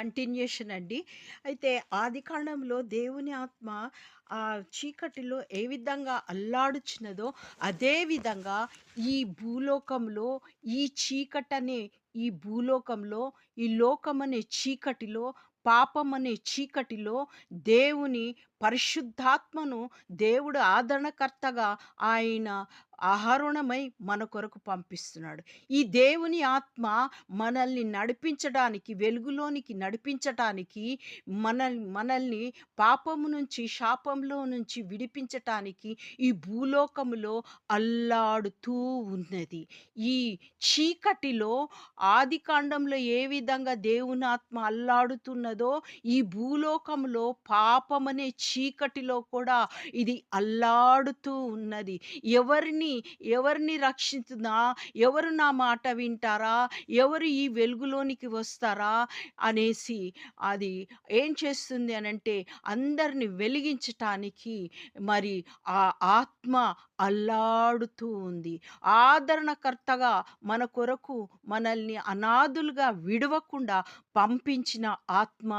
Continuation అండి. అయితే ఆది కాండంలో దేవుని ఆత్మ ఆ చీకటిలో ఏ విధంగా అల్లాడుచున్నదో, అదే విధంగా ఈ భూలోకంలో ఈ చీకటనే ఈ భూలోకంలో, ఈ లోకమనే చీకటిలో, పాపం అనే చీకటిలో దేవుని పరిశుద్ధాత్మను దేవుడు ఆదరణకర్తగా ఆయన ఆహరణమై మన కొరకు పంపిస్తున్నాడు. ఈ దేవుని ఆత్మ మనల్ని నడిపించడానికి, వెలుగులోనికి నడిపించటానికి, మన మనల్ని పాపము నుంచి, శాపంలో నుంచి విడిపించటానికి ఈ భూలోకములో అల్లాడుతూ ఉన్నది. ఈ చీకటిలో ఆదికాండంలో ఏ విధంగా దేవుని ఆత్మ అల్లాడుతున్నదో, ఈ భూలోకంలో పాపమనే చీకటిలో కూడా ఇది అల్లాడుతూ ఉన్నది. ఎవరిని, ఎవరిని రక్షించునా? ఎవరు నా మాట వింటారా? ఎవరు ఈ వెలుగులోనికి వస్తారా? అనేసి అది ఏం చేస్తుంది అనంటే అందరిని వెలిగించటానికి మరి ఆ ఆత్మ అల్లాడుతూ ఉంది. ఆదరణకర్తగా మన కొరకు మనల్ని అనాథులుగా విడవకుండా పంపించిన ఆత్మ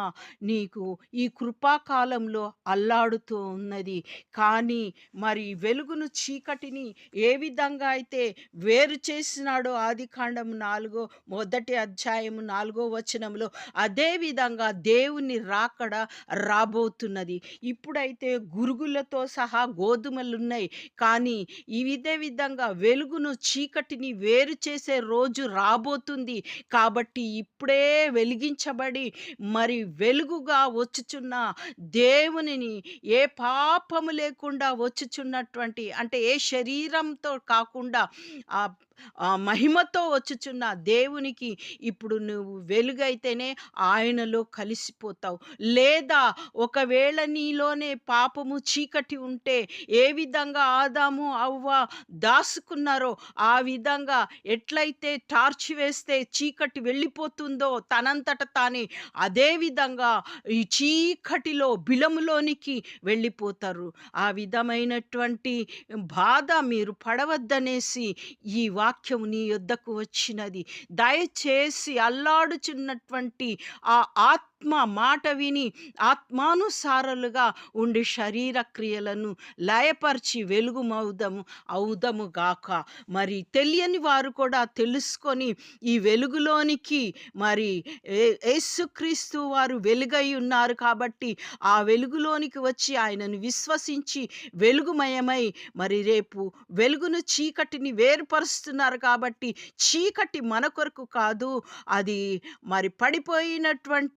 నీకు ఈ కృపాకాలంలో అల్లాడుతూ ఉన్నది. కానీ మరి వెలుగును, చీకటిని ఏ విధంగా అయితే వేరు చేసినాడో ఆదికాండం నాలుగో మొదటి అధ్యాయము నాలుగో వచనంలో అదే విధంగా దేవుని రాకడ రాబోతున్నది. ఇప్పుడైతే గురుగులతో సహా గోధుమలు ఉన్నాయి కానీ ఈ విధే విధంగా వెలుగును, చీకటిని వేరు చేసే రోజు రాబోతుంది. కాబట్టి ఇప్పుడే వెలిగించబడి మరి వెలుగుగా వచ్చుచున్న దేవునిని ఏ పాపము లేకుండా వచ్చుచున్నటువంటి అంటే ఏ ఆహారంతో కాకుండా ఆ మహిమతో వచ్చుచున్న దేవునికి ఇప్పుడు నువ్వు వెలుగైతేనే ఆయనలో కలిసిపోతావు. లేదా ఒకవేళ నీలోనే పాపము, చీకటి ఉంటే ఏ విధంగా ఆదాము, అవ్వ దాసుకున్నారో ఆ విధంగా ఎట్లయితే టార్చ్ వేస్తే చీకటి వెళ్ళిపోతుందో తనంతట తానే అదే విధంగా ఈ చీకటిలో బిలములోనికి వెళ్ళిపోతారు. ఆ విధమైనటువంటి బాధ మీరు పడవద్దనేసి ఈ వాక్యము నీ యొద్దకు వచ్చినది. దయచేసి అల్లాడుచున్నటువంటి ఆ ఆత్మ ఆత్మ మాట విని ఆత్మానుసారులుగా ఉండి శరీర క్రియలను లయపరిచి వెలుగుమవుదము అవుదము గాక. మరి తెలియని వారు కూడా తెలుసుకొని ఈ వెలుగులోనికి మరి ఏ యేసుక్రీస్తు వారు వెలుగై ఉన్నారు కాబట్టి ఆ వెలుగులోనికి వచ్చి ఆయనను విశ్వసించి వెలుగుమయమై మరి రేపు వెలుగును, చీకటిని వేరుపరుస్తున్నారు కాబట్టి చీకటి మన కొరకు కాదు. అది మరి పడిపోయినటువంటి